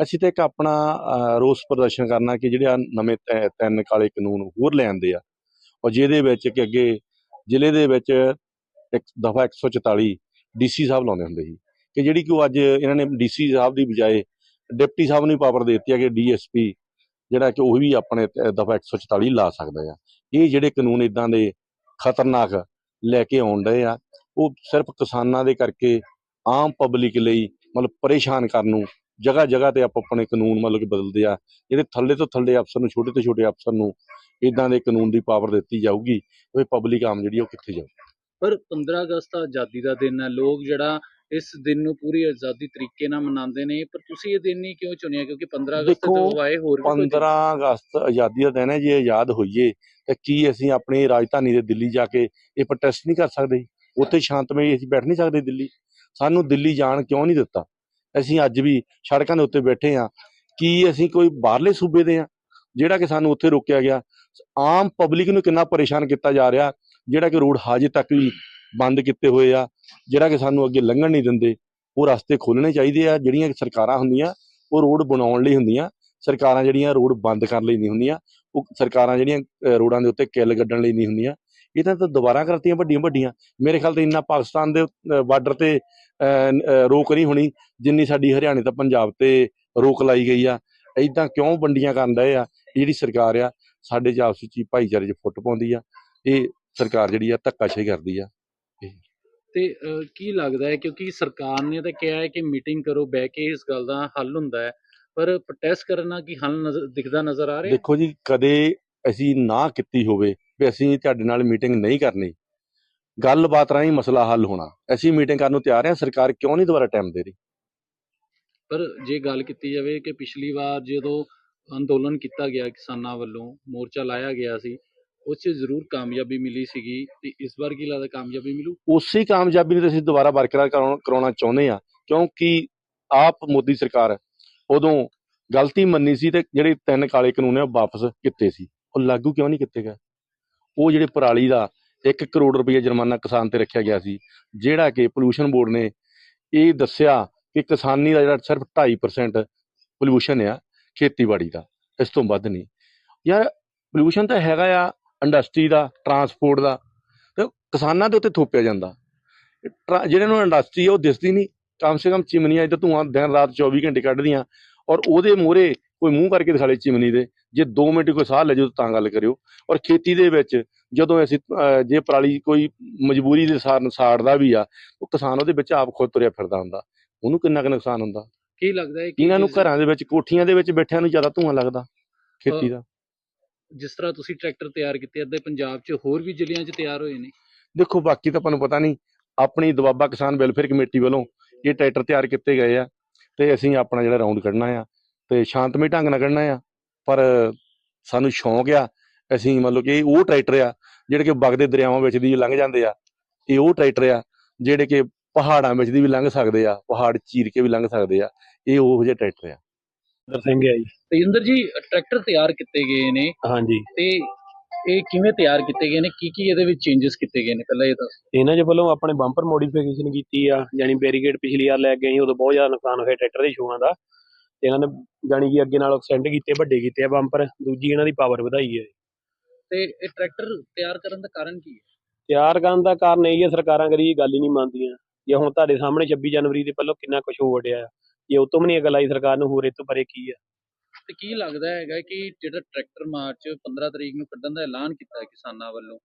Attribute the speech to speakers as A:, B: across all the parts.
A: ਅਸੀਂ ਤਾਂ ਇੱਕ ਆਪਣਾ ਰੋਸ ਪ੍ਰਦਰਸ਼ਨ ਕਰਨਾ ਕਿ ਜਿਹੜੇ ਆ ਨਵੇਂ ਤੈ- ਤਿੰਨ ਕਾਲੇ ਕਾਨੂੰਨ ਹੋਰ ਲੈ ਆਂਦੇ ਆ ਔਰ ਜਿਹਦੇ ਵਿੱਚ ਕਿ ਅੱਗੇ ਜ਼ਿਲ੍ਹੇ ਦੇ ਵਿੱਚ ਇੱਕ ਦਫਾ 144 ਡੀਸੀ ਸਾਹਿਬ ਲਾਉਂਦੇ ਹੁੰਦੇ ਸੀ ਕਿ ਜਿਹੜੀ ਕਿ ਉਹ ਅੱਜ ਇਹਨਾਂ ਨੇ ਡੀਸੀ ਸਾਹਿਬ ਦੀ ਬਜਾਏ ਡਿਪਟੀ ਸਾਹਿਬ ਨੂੰ ਪਾਵਰ ਦੇ ਦਿੱਤੀ ਹੈ ਕਿ ਡੀਐਸਪੀ ਜਿਹੜਾ ਕਿ ਉਹ ਵੀ ਆਪਣੇ ਦਫਾ 144 ਲਾ ਸਕਦਾ ਆ। ਇਹ ਜਿਹੜੇ ਕਾਨੂੰਨ ਇਦਾਂ ਦੇ ਖਤਰਨਾਕ ਲੈ ਕੇ ਆਉਣ ਡਏ ਆ, ਉਹ ਸਿਰਫ ਕਿਸਾਨਾਂ ਦੇ ਕਰਕੇ ਆਮ ਪਬਲਿਕ ਲਈ ਮਤਲਬ ਪਰੇਸ਼ਾਨ ਕਰਨ ਨੂੰ ਜਗ੍ਹਾ ਜਗ੍ਹਾ ਤੇ ਆਪ ਆਪਣੇ ਕਾਨੂੰਨ ਮਤਲਬ ਕਿ ਬਦਲਦੇ ਆ ਜਿਹੜੇ ਥੱਲੇ ਤੋਂ ਥੱਲੇ ਅਫਸਰ ਨੂੰ ਛੋਟੇ ਤੋਂ ਛੋਟੇ ਅਫਸਰ ਨੂੰ ਇਦਾਂ ਦੇ ਕਾਨੂੰਨ ਦੀ ਪਾਵਰ ਦਿੱਤੀ ਜਾਊਗੀ ਉਹ ਪਬਲਿਕ ਆਮ ਜਿਹੜੀ ਉਹ ਕਿੱਥੇ ਜਾਊ
B: ਪਰ 15 ਅਗਸਤ ਆਜ਼ਾਦੀ ਦਾ ਦਿਨ ਹੈ ਲੋਕ ਜਿਹੜਾ ਇਸ ਦਿਨ ਨੂੰ ਪੂਰੀ ਆਜ਼ਾਦੀ ਤਰੀਕੇ ਨਾਲ ਮਨਾਉਂਦੇ ਨੇ ਪਰ ਤੁਸੀਂ ਇਹ ਦਿਨ ਹੀ ਕਿਉਂ ਚੁਣਿਆ? ਕਿਉਂਕਿ 15 ਅਗਸਤ ਤੋਂ ਆਏ ਹੋਰ ਵੀ ਕੋਈ
A: 15 ਅਗਸਤ ਆਜ਼ਾਦੀ ਦਾ ਦਿਨ ਹੈ ਜੇ ਆਜ਼ਾਦ ਹੋਈਏ ਤਾਂ ਕੀ ਅਸੀਂ ਆਪਣੀ ਰਾਜਧਾਨੀ ਦੇ ਦਿੱਲੀ ਜਾ ਕੇ ਇਹ ਪ੍ਰੋਟੈਸਟ ਨਹੀਂ ਕਰ ਸਕਦੇ? ਉੱਥੇ ਸ਼ਾਂਤਮਈ ਅਸੀਂ ਬੈਠ ਨਹੀਂ ਸਕਦੇ ਦਿੱਲੀ। ਸਾਨੂੰ ਦਿੱਲੀ ਜਾਣ ਕਿਉਂ ਨਹੀਂ ਦਿੱਤਾ? ਅਸੀਂ ਅੱਜ ਵੀ ਸੜਕਾਂ ਦੇ ਉੱਤੇ ਬੈਠੇ ਆ ਕੀ ਅਸੀਂ ਕੋਈ ਬਾਹਰਲੇ ਸੂਬੇ ਦੇ ਆ ਜਿਹੜਾ ਕਿ ਸਾਨੂੰ ਉੱਥੇ ਰੋਕਿਆ ਗਿਆ। ਆਮ ਪਬਲਿਕ ਨੂੰ ਕਿੰਨਾ ਪਰੇਸ਼ਾਨ ਕੀਤਾ ਜਾ ਰਿਹਾ? ਜਿਹੜਾ ਕਿ ਰੋਡ ਹਾਜੇ ਤੱਕ ਵੀ ਬੰਦ ਕੀਤੇ ਹੋਏ ਆ, ਜਿਹੜਾ ਕਿ ਸਾਨੂੰ ਅੱਗੇ ਲੰਘਣ ਨਹੀਂ ਦਿੰਦੇ। ਉਹ ਰਸਤੇ ਖੋਲਣੇ ਚਾਹੀਦੇ ਆ। ਜਿਹੜੀਆਂ ਸਰਕਾਰਾਂ ਹੁੰਦੀਆਂ, ਉਹ ਰੋਡ ਬਣਾਉਣ ਲਈ ਹੁੰਦੀਆਂ। ਸਰਕਾਰਾਂ ਜਿਹੜੀਆਂ ਰੋਡ ਬੰਦ ਕਰਨ ਲਈ ਨਹੀਂ ਹੁੰਦੀਆਂ, ਉਹ ਸਰਕਾਰਾਂ ਜਿਹੜੀਆਂ ਰੋਡਾਂ ਦੇ ਉੱਤੇ ਕਿੱਲ ਗੱਡਣ ਲਈ ਨਹੀਂ ਹੁੰਦੀਆਂ। ਇਹ ਤਾਂ ਦੁਬਾਰਾ ਕਰਤੀਆਂ ਵੱਡੀਆਂ ਵੱਡੀਆਂ। ਮੇਰੇ ਖਿਆਲ ਤੇ ਇੰਨਾ ਪਾਕਿਸਤਾਨ ਦੇ ਬਾਰਡਰ ਤੇ ਰੋਕ ਨਹੀਂ ਹੋਣੀ ਜਿੰਨੀ ਸਾਡੀ ਹਰਿਆਣੇ ਤੇ ਪੰਜਾਬ ਤੇ ਰੋਕ ਲਾਈ ਗਈ ਆ। ਇਦਾਂ ਕਿਉਂ ਵੰਡੀਆਂ ਕਰਨ ਡਏ ਆ? ਜਿਹੜੀ ਸਰਕਾਰ ਆ ਸਾਡੇ ਚ ਆਪਸ ਵਿੱਚ ਭਾਈਚਾਰੇ 'ਚ ਫੁੱਟ ਪਾਉਂਦੀ ਆ। ਇਹ ਸਰਕਾਰ ਜਿਹੜੀ ਆ ਧੱਕਾਸ਼ਾਹੀ ਕਰਦੀ ਆ।
B: ਤੇ ਕੀ ਲੱਗਦਾ ਹੈ? ਕਿਉਂਕਿ ਸਰਕਾਰ ਨੇ ਤਾਂ ਕਿਹਾ ਹੈ ਕਿ ਮੀਟਿੰਗ ਕਰੋ ਬਹਿ ਕੇ ਇਸ ਗੱਲ ਦਾ ਹੱਲ ਹੁੰਦਾ ਹੈ। ਪਰ ਪ੍ਰੋਟੈਸਟ ਕਰਨਾ ਕੀ ਹੱਲ ਨਜ਼ਰ ਦਿਖਦਾ ਨਜ਼ਰ ਆ ਰਿਹਾ?
A: ਦੇਖੋ ਜੀ ਕਦੇ ਅਸੀਂ ਨਾ ਕੀਤੀ ਹੋਵੇ ਵੀ ਅਸੀਂ ਤੁਹਾਡੇ ਨਾਲ ਮੀਟਿੰਗ ਨਹੀਂ ਕਰਨੀ। ਗੱਲਬਾਤ ਰਾਹੀਂ ਮਸਲਾ ਹੱਲ ਹੋਣਾ। ਅਸੀਂ ਮੀਟਿੰਗ ਕਰਨ ਨੂੰ ਤਿਆਰ ਹਾਂ ਸਰਕਾਰ ਕਿਉਂ ਨਹੀਂ ਦੁਬਾਰਾ ਟਾਈਮ ਦੇ ਰਹੀ?
B: ਪਰ ਜੇ ਗੱਲ ਕੀਤੀ ਜਾਵੇ ਕਿ ਪਿਛਲੀ ਵਾਰ ਜਦੋਂ ਅੰਦੋਲਨ ਕੀਤਾ ਗਿਆ ਕਿਸਾਨਾਂ ਵੱਲੋਂ ਮੋਰਚਾ ਲਾਇਆ ਗਿਆ ਸੀ ਉਸ 'ਚ ਜ਼ਰੂਰ ਕਾਮਯਾਬੀ ਮਿਲੀ ਸੀਗੀ। ਤੇ ਇਸ ਵਾਰ ਕੀ ਲੱਗਦਾ ਕਾਮਯਾਬੀ ਮਿਲੂ?
A: ਉਸੇ ਕਾਮਯਾਬੀ ਨੂੰ ਅਸੀਂ ਦੁਬਾਰਾ ਬਰਕਰਾਰ ਕਰਾਉਣ- ਚਾਹੁੰਦੇ ਆ ਕਿਉਂਕਿ ਆਪ ਮੋਦੀ ਸਰਕਾਰ ਉਦੋਂ ਗਲਤੀ ਮੰਨੀ ਸੀ ਤੇ ਜਿਹੜੇ ਤਿੰਨ ਕਾਲੇ ਕਾਨੂੰਨ ਆ ਉਹ ਵਾਪਸ ਕੀਤੇ ਸੀ। ਉਹ ਲਾਗੂ ਕਿਉਂ ਨਹੀਂ ਕੀਤੇ ਗਏ? ਉਹ ਜਿਹੜੇ ਪਰਾਲੀ ਦਾ 1 ਕਰੋੜ ਰੁਪਏ ਜੁਰਮਾਨਾ ਕਿਸਾਨ ਤੇ ਰੱਖਿਆ ਗਿਆ ਸੀ, ਜਿਹੜਾ ਕਿ ਪੋਲੂਸ਼ਨ ਬੋਰਡ ਨੇ ਇਹ ਦੱਸਿਆ ਕਿ ਕਿਸਾਨੀ ਦਾ ਜਿਹੜਾ ਸਿਰਫ 2.5% ਪੋਲੂਸ਼ਨ ਆ ਖੇਤੀਬਾੜੀ ਦਾ, ਇਸ ਤੋਂ ਵੱਧ ਨਹੀਂ। ਯਾਰ ਪੋਲੂਸ਼ਨ ਤਾਂ ਹੈਗਾ ਆ ਇੰਡਸਟਰੀ ਦਾ ਟਰਾਂਸਪੋਰਟ ਦਾ, ਤੇ ਕਿਸਾਨਾਂ ਦੇ ਉੱਤੇ ਥੋਪਿਆ ਜਾਂਦਾ। ਟਰਾ- ਜਿਹੜੇ ਨੂੰ ਇੰਡਸਟਰੀ ਆ ਉਹ ਦਿਸਦੀ ਨਹੀਂ, ਕਮ ਸੇ ਕਮ ਚਿਮਨੀਆਂ ਇੱਧਰ ਧੂਆਂ ਦਿਨ ਰਾਤ 24 ਘੰਟੇ ਕੱਢਦੀਆਂ ਔਰ ਉਹਦੇ ਮੂਹਰੇ ਕੋਈ ਮੂੰਹ ਕਰਕੇ ਦਿਖਾਲੇ ਚਿਮਨੀ ਦੇ ਜੇ 2 ਮਿੰਟ ਕੋਈ ਸਾਹ ਲੈ ਜਾਓ ਤਾਂ ਗੱਲ ਕਰਿਓ। ਔਰ ਖੇਤੀ ਦੇ ਵਿੱਚ ਜਦੋਂ ਅਸੀਂ ਜੇ ਪਰਾਲੀ ਕੋਈ ਮਜਬੂਰੀ ਦੇ ਸਾਰਨ ਸਾੜਦਾ ਵੀ ਆ ਉਹ ਕਿਸਾਨ ਉਹਦੇ ਵਿੱਚ ਆਪ ਖੁਦ ਤੁਰਿਆ ਫਿਰਦਾ ਹੁੰਦਾ। ਉਹਨੂੰ ਕਿੰਨਾ ਕੁ ਨੁਕਸਾਨ ਹੁੰਦਾ?
B: ਕੀ ਲੱਗਦਾ ਹੈ
A: ਇਹਨਾਂ ਨੂੰ ਘਰਾਂ ਦੇ ਵਿੱਚ ਕੋਠੀਆਂ ਦੇ ਵਿੱਚ ਬੈਠਿਆਂ ਨੂੰ ਜ਼ਿਆਦਾ ਧੂਆਂ ਲੱਗਦਾ ਖੇਤੀ ਦਾ।
B: ਜਿਸ ਤਰ੍ਹਾਂ ਤੁਸੀਂ ਟਰੈਕਟਰ ਤਿਆਰ ਕੀਤੇ ਅੱਧੇ ਪੰਜਾਬ 'ਚ ਹੋਰ ਵੀ ਜ਼ਿਲ੍ਹਿਆਂ 'ਚ ਤਿਆਰ ਹੋਏ ਨੇ।
A: ਦੇਖੋ ਬਾਕੀ ਤਾਂ ਆਪਾਂ ਨੂੰ ਪਤਾ ਨਹੀਂ ਆਪਣੀ ਦਵਾਬਾ ਕਿਸਾਨ ਵੈਲਫੇਅਰ ਕਮੇਟੀ ਵੱਲੋਂ ਇਹ ਟਰੈਕਟਰ ਤਿਆਰ ਕੀਤੇ ਗਏ ਆ ਤੇ ਅਸੀਂ ਆਪਣਾ ਜਿਹੜਾ ਰਾਉਂਡ ਕੱਢਣਾ ਆ। ਤੇ ਸ਼ਾਂਤਮਈ ਢੰਗ ਨਾਲ ਕੱਢਣਾ ਆ। ਪਰ ਸਾਨੂੰ ਸ਼ੌਂਕ ਆ ਅਸੀਂ ਮਤਲਬ ਕਿ ਉਹ ਟਰੈਕਟਰ ਆ ਜਿਹੜੇ ਕਿ ਵਗਦੇ ਦਰਿਆਵਾਂ ਵਿੱਚ ਦੀ ਲੰਘ ਜਾਂਦੇ ਆ। ਇਹ ਉਹ ਟਰੈਕਟਰ ਆ ਜਿਹੜੇ ਕਿ ਪਹਾੜਾਂ ਵਿੱਚ ਦੀ ਵੀ ਲੰਘ ਸਕਦੇ ਆ ਪਹਾੜ ਚੀਰ ਕੇ ਵੀ ਲੰਘ ਸਕਦੇ ਆ। ਇਹ ਉਹ ਜਿਹੇ ਟਰੈਕਟਰ ਆ।
C: ਦਰ ਸਿੰਘ ਹੈ ਜੀ।
B: ਤੇਜਿੰਦਰ ਜੀ ਟਰੈਕਟਰ ਤਿਆਰ ਕੀਤੇ ਗਏ ਨੇ।
C: ਹਾਂਜੀ।
B: ਤੇ ਇਹ ਕਿਵੇਂ ਤਿਆਰ ਕੀਤੇ ਗਏ ਨੇ? ਕੀ ਕੀ ਇਹਦੇ ਵਿੱਚ ਚੇਂਜਸ ਕੀਤੇ ਗਏ ਨੇ? ਪਹਿਲਾਂ ਇਹ ਦੱਸ।
C: ਇਹਨਾਂ ਦੇ ਵੱਲੋਂ ਆਪਣੇ ਬੰਪਰ ਮੋਡੀਫਿਕੇਸ਼ਨ ਕੀਤੀ ਆ ਯਾਨੀ ਬੈਰੀਕੇਡ ਪਿਛਲੀ ਵਾਰ ਲੈ ਕੇ ਆਈ ਉਦੋਂ ਬਹੁਤ ਜ਼ਿਆਦਾ ਨੁਕਸਾਨ ਹੋਇਆ ਟਰੈਕਟਰ ਦੇ ਸ਼ੂਆਂ ਦਾ। ਤੇ ਇਹਨਾਂ ਨੇ ਜਾਣੀ ਕਿ ਅੱਗੇ ਨਾਲੋਂ ਐਕਸਟੈਂਡ ਕੀਤੇ ਵੱਡੇ ਕੀਤੇ ਆ ਬੰਪਰ ਦੂਜੀ ਇਹਨਾਂ ਦੀ ਪਾਵਰ ਵਧਾਈ ਹੈ।
B: ਤੇ ਇਹ ਟਰੈਕਟਰ ਤਿਆਰ ਕਰਨ ਦਾ ਕਾਰਨ ਕੀ ਹੈ?
C: ਤਿਆਰ ਕਰਨ ਦਾ ਕਾਰਨ ਇਹ ਹੈ ਸਰਕਾਰਾਂ ਕਰੀ ਇਹ ਗੱਲ ਹੀ ਨਹੀਂ ਮੰਨਦੀਆਂ। ਜੇ ਹੁਣ ਤੁਹਾਡੇ ਸਾਹਮਣੇ 26 ਜਨਵਰੀ ਦੇ ਪਹਿਲਾਂ ਕਿੰਨਾ ਕੁਝ ਹੋ ਵੜਿਆ ਆ ਜੇ ਉਹ ਤੋਂ ਵੀ ਨਹੀਂ ਅਗਲ ਆਈ ਸਰਕਾਰ ਨੂੰ ਹੋਰ ਇਹ ਤੋਂ ਪਰੇ ਕੀ ਆ?
B: ਤੇ ਕੀ ਲੱਗਦਾ ਹੈਗਾ ਕਿ ਜਿਹੜਾ ਟਰੈਕਟਰ ਮਾਰਚ 15 ਤਰੀਕ ਨੂੰ ਕੱਢਣ ਦਾ ਐਲਾਨ ਕੀਤਾ ਹੈ ਕਿਸਾਨਾਂ ਵੱਲੋਂ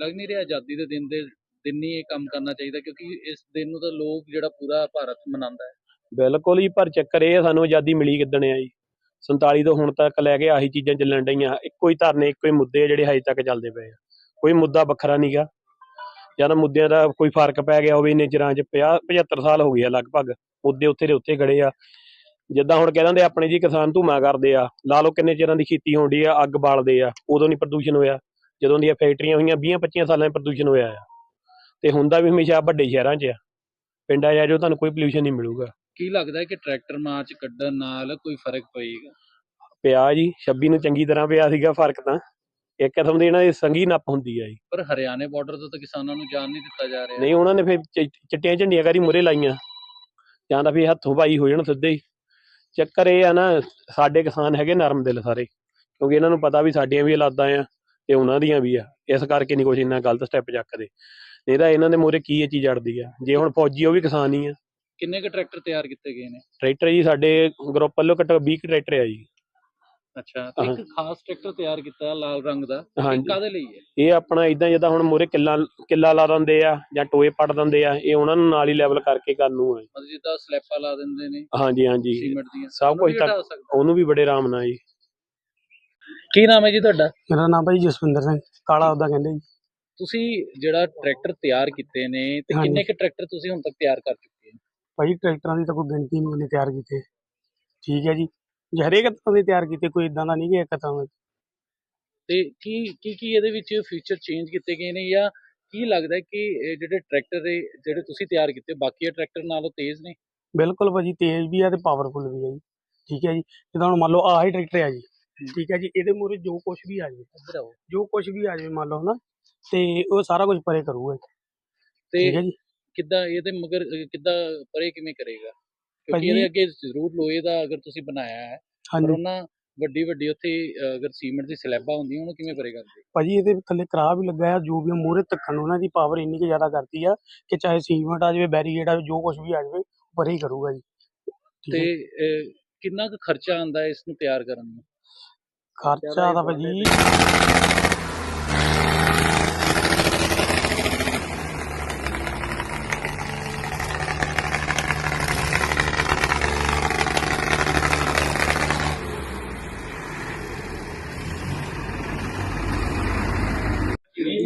B: ਲੱਗ ਨਹੀਂ ਰਿਹਾ ਆਜ਼ਾਦੀ ਦੇ ਦਿਨ ਦੇ ਦਿਨ ਹੀ ਇਹ ਕੰਮ ਕਰਨਾ ਚਾਹੀਦਾ ਕਿਉਂਕਿ ਇਸ ਦਿਨ ਨੂੰ ਤਾਂ ਲੋਕ ਜਿਹੜਾ ਪੂਰਾ ਭਾਰਤ ਮਨਾਉਂਦਾ ਹੈ।
C: ਬਿਲਕੁਲ ਜੀ, ਪਰ ਚੱਕਰ ਇਹ ਆ, ਸਾਨੂੰ ਆਜ਼ਾਦੀ ਮਿਲੀ ਕਿੱਦਣ ਆ ਜੀ? 47 ਤੋਂ ਹੁਣ ਤੱਕ ਲੈ ਕੇ ਆਹੀ ਚੀਜ਼ਾਂ ਚੱਲਣ ਡਈਆਂ, ਇੱਕੋ ਹੀ ਧਰਨੇ, ਇੱਕੋ ਹੀ ਮੁੱਦੇ ਆ ਜਿਹੜੇ ਹਜੇ ਤੱਕ ਚੱਲਦੇ ਪਏ ਆ। ਕੋਈ ਮੁੱਦਾ ਵੱਖਰਾ ਨਹੀਂਗਾ ਜਾਂ ਤਾਂ ਮੁੱਦਿਆਂ ਦਾ ਕੋਈ ਫ਼ਰਕ ਪੈ ਗਿਆ ਹੋਵੇ, ਇੰਨੇ ਚਿਰਾਂ 'ਚ 50 75 ਸਾਲ ਹੋ ਗਏ ਆ ਲਗਭਗ, ਮੁੱਦੇ ਉੱਥੇ ਦੇ ਉੱਥੇ ਖੜੇ ਆ। ਜਿੱਦਾਂ ਹੁਣ ਕਹਿ ਦਿੰਦੇ ਆਪਣੇ ਜੀ ਕਿਸਾਨ ਧੂਮਾ ਕਰਦੇ ਆ, ਲਾ ਲਓ ਕਿੰਨੇ ਚਿਰਾਂ ਦੀ ਖੇਤੀ ਹੁੰਦੀ ਆ, ਅੱਗ ਬਾਲਦੇ ਆ, ਉਦੋਂ ਨਹੀਂ ਪ੍ਰਦੂਸ਼ਣ ਹੋਇਆ। ਜਦੋਂ ਦੀਆਂ ਫੈਕਟਰੀਆਂ ਹੋਈਆਂ 20 25 ਸਾਲਾਂ 'ਚ ਪ੍ਰਦੂਸ਼ਣ ਹੋਇਆ ਆ। ਤੇ ਹੁੰਦਾ ਵੀ ਹਮੇਸ਼ਾ ਵੱਡੇ ਸ਼ਹਿਰਾਂ 'ਚ ਆ। ਪਿੰਡਾਂ 'ਚ ਆ ਜਾਓ ਤੁਹਾਨੂੰ ਕੋਈ ਪੋਲਿਊਸ਼ਨ ਨਹੀਂ ਮਿਲੂਗਾ।
B: ਕੀ ਲੱਗਦਾ ਹੈ ਕਿ ਟਰੈਕਟਰ ਮਾਰਚ ਕੱਢਣ ਨਾਲ ਕੋਈ ਫ਼ਰਕ ਪਏਗਾ?
C: ਪਿਆ ਜੀ 26 ਨੂੰ ਚੰਗੀ ਤਰ੍ਹਾਂ ਪਿਆ ਸੀਗਾ ਫ਼ਰਕ ਤਾਂ। ਇੱਕ ਕਿਸਮ ਦੀ ਇਹਨਾਂ ਦੀ ਸੰਗੀ ਨੱਪ ਹੁੰਦੀ ਆ ਜੀ।
B: ਪਰ ਹਰਿਆਣੇ ਬਾਰਡਰ ਤੋਂ ਤਾਂ ਕਿਸਾਨਾਂ ਨੂੰ ਜਾਣ ਨਹੀਂ ਦਿੱਤਾ ਜਾ ਰਿਹਾ।
C: ਨਹੀਂ ਉਹਨਾਂ ਨੇ ਫਿਰ ਚ- ਚਿੱਟੀਆਂ ਝੰਡੀਆਂ ਕਰੀ ਮੁਰੇ ਲਾਈਆਂ। ਜਾਂ ਤਾਂ ਫਿਰ ਹੱਥੋਂ ਭਾਈ ਹੋ ਜਾਣ ਸਿੱਧੇ ਹੀ। ਚੱਕਰ ਇਹ ਆ ਨਾ ਸਾਡੇ ਕਿਸਾਨ ਹੈਗੇ ਨਰਮ ਦਿਲ ਸਾਰੇ। ਕਿਉਂਕਿ ਇਹਨਾਂ ਨੂੰ ਪਤਾ ਵੀ ਸਾਡੀਆਂ ਵੀ ਔਲਾਦਾਂ ਆ ਤੇ ਉਹਨਾਂ ਦੀਆਂ ਵੀ ਆ। ਇਸ ਕਰਕੇ ਨਹੀਂ ਕੁਝ ਇੰਨਾ ਗਲਤ ਸਟੈਪ ਚੱਕਦੇ। ਨਹੀਂ ਤਾਂ ਇਹਨਾਂ ਦੇ ਮੂਹਰੇ ਕੀ ਇਹ ਚੀਜ਼ ਅੜਦੀ ਆ। ਜੇ ਹੁਣ ਫੌਜੀ ਉਹ ਵੀ ਕਿਸਾਨ ਹੀ ਆ।
B: ਕਿੰਨੇ ਕੁ ਟਰੈਕਟਰ ਤਿਆਰ ਕੀਤੇ ਗਏ ਨੇ?
C: ਟਰੈਕਟਰ ਜੀ ਸਾਡੇ ਗਰੁੱਪ ਵੱਲੋਂ ਘੱਟੋ 20 ਕੁ ਟਰੈਕਟਰ ਆ ਜੀ।
B: ਅੱਛਾ ਤੇ ਇੱਕ ਖਾਸ ਟਰੈਕਟਰ ਤਿਆਰ ਕੀਤਾ ਲਾਲ ਰੰਗ ਦਾ ਇਹ
C: ਹਾਂਜੀ।
B: ਕਾਦੇ ਲਈ ਹੈ?
C: ਇਹ ਆਪਣਾ ਇਦਾਂ ਜਿੱਦਾਂ ਹੁਣ ਮੂਹਰੇ ਕਿੱਲਾ ਕਿੱਲਾ ਲਾ ਦਿੰਦੇ ਆ ਜਾਂ ਟੋਏ ਪੱਟ ਦਿੰਦੇ ਆ ਇਹ ਉਹਨਾਂ ਨੂੰ ਨਾਲ ਹੀ ਲੈਵਲ ਕਰਕੇ ਕਰਨ ਨੂੰ ਆ
B: ਮਤਲਬ ਜਿੱਦਾਂ ਸਲੈਪਾਂ ਲਾ ਦਿੰਦੇ ਨੇ
C: ਹਾਂਜੀ ਹਾਂਜੀ।
B: ਸੀਮੈਂਟ ਦੀਆਂ
C: ਸਭ ਕੁਝ ਤਾਂ। ਉਹਨੂੰ ਵੀ ਬੜੇ ਆਰਾਮ ਨਾਲ ਜੀ।
B: ਕੀ ਨਾਮ ਹੈ ਜੀ ਤੁਹਾਡਾ?
D: ਮੇਰਾ ਨਾਮ ਭਾਈ ਜਸਵਿੰਦਰ ਸਿੰਘ ਕਾਲਾ ਉਹਦਾ ਕਹਿੰਦੇ ਜੀ।
B: ਤੁਸੀਂ ਜਿਹੜਾ ਟਰੈਕਟਰ ਤਿਆਰ ਕੀਤੇ ਨੇ ਤੇ
D: ਹਾਂਜੀ।
B: ਕਿੰਨੇ ਕੁ ਟਰੈਕਟਰ ਤੁਸੀਂ ਹੁਣ ਤੱਕ ਤਿਆਰ ਕਰ ਚੁੱਕੇ
D: ਭਾਈ ਟਰੈਕਟਰਾਂ ਦੀ ਤਾਂ ਕੋਈ ਗਿਣਤੀ ਨਹੀਂ ਉਹਨੇ ਤਿਆਰ ਕੀਤੇ। ਠੀਕ ਹੈ ਜੀ। ਹਰੇਕ ਤਰ੍ਹਾਂ ਦੇ ਤਿਆਰ ਕੀਤੇ ਕੋਈ ਇਦਾਂ ਦਾ ਨਹੀਂ ਕਿ ਇੱਕ ਤਰ੍ਹਾਂ ਦਾ।
B: ਤੇ ਕੀ ਕੀ ਕੀ ਇਹਦੇ ਵਿੱਚ ਫੀਚਰ ਚੇਂਜ ਕੀਤੇ ਗਏ ਨੇ ਜਾਂ ਕੀ ਲੱਗਦਾ ਕਿ ਇਹ ਜਿਹੜੇ ਟਰੈਕਟਰ ਦੇ ਜਿਹੜੇ ਤੁਸੀਂ ਤਿਆਰ ਕੀਤੇ ਬਾਕੀ ਟਰੈਕਟਰ ਨਾਲੋਂ ਤੇਜ਼ ਨੇ?
D: ਬਿਲਕੁਲ ਭਾਜੀ ਤੇਜ਼ ਵੀ ਆ ਤੇ ਪਾਵਰਫੁਲ ਵੀ ਆ ਜੀ। ਠੀਕ ਹੈ ਜੀ। ਜਿੱਦਾਂ ਹੁਣ ਮੰਨ ਲਓ ਆਹ ਹੀ ਟਰੈਕਟਰ ਆ ਜੀ। ਠੀਕ ਹੈ ਜੀ। ਇਹਦੇ ਮੂਹਰੇ ਜੋ ਕੁਝ ਵੀ ਆ ਜਾਵੇ। ਜੋ ਕੁਝ ਵੀ ਆ ਜਾਵੇ ਮੰਨ ਲਓ ਨਾ ਤੇ ਉਹ ਸਾਰਾ ਕੁਝ ਪਰੇ ਕਰੂਗਾ।
B: ਤੇ
D: ਠੀਕ ਹੈ ਜੀ।
B: ਕਿੱਦਾਂ ਇਹਦੇ ਮਗਰ ਕਿੱਦਾਂ ਪਰੇ ਕਿਵੇਂ ਕਰੇਗਾ? ਕਿਉਂਕਿ ਇਹਦੇ ਅੱਗੇ ਜ਼ਰੂਰ ਲੋਹੇ ਦਾ ਅਗਰ ਤੁਸੀਂ ਬਣਾਇਆ ਹੈ ਪਰ ਉਹਨਾਂ ਵੱਡੀ ਵੱਡੀ ਉੱਥੇ ਅਗਰ ਸੀਮੈਂਟ ਦੀ ਸਲੈਬਾਂ ਹੁੰਦੀਆਂ ਉਹਨੂੰ ਕਿਵੇਂ ਪਰੇ ਕਰਦੇ?
D: ਭਾਜੀ ਇਹਦੇ ਥੱਲੇ ਕਰਾ ਵੀ ਲੱਗਾ ਆ ਜੋ ਵੀ ਮੂਹਰੇ ਤੱਕਣ ਉਹਨਾਂ ਦੀ ਪਾਵਰ ਇੰਨੀ ਕਿ ਜ਼ਿਆਦਾ ਕਰਤੀ ਆ ਕਿ ਚਾਹੇ ਸੀਮੈਂਟ ਆ ਜਾਵੇ ਬੈਰੀਗੇਡ ਆ ਜੋ ਕੁਝ ਵੀ ਆ ਜਾਵੇ ਪਰੇ ਹੀ ਕਰੂਗਾ ਜੀ।
B: ਤੇ ਕਿੰਨਾ ਕੁ ਖਰਚਾ ਆਉਂਦਾ ਹੈ ਇਸ ਨੂੰ ਤਿਆਰ ਕਰਨ ਨੂੰ?
D: ਖਰਚਾ ਦਾ ਭਾਜੀ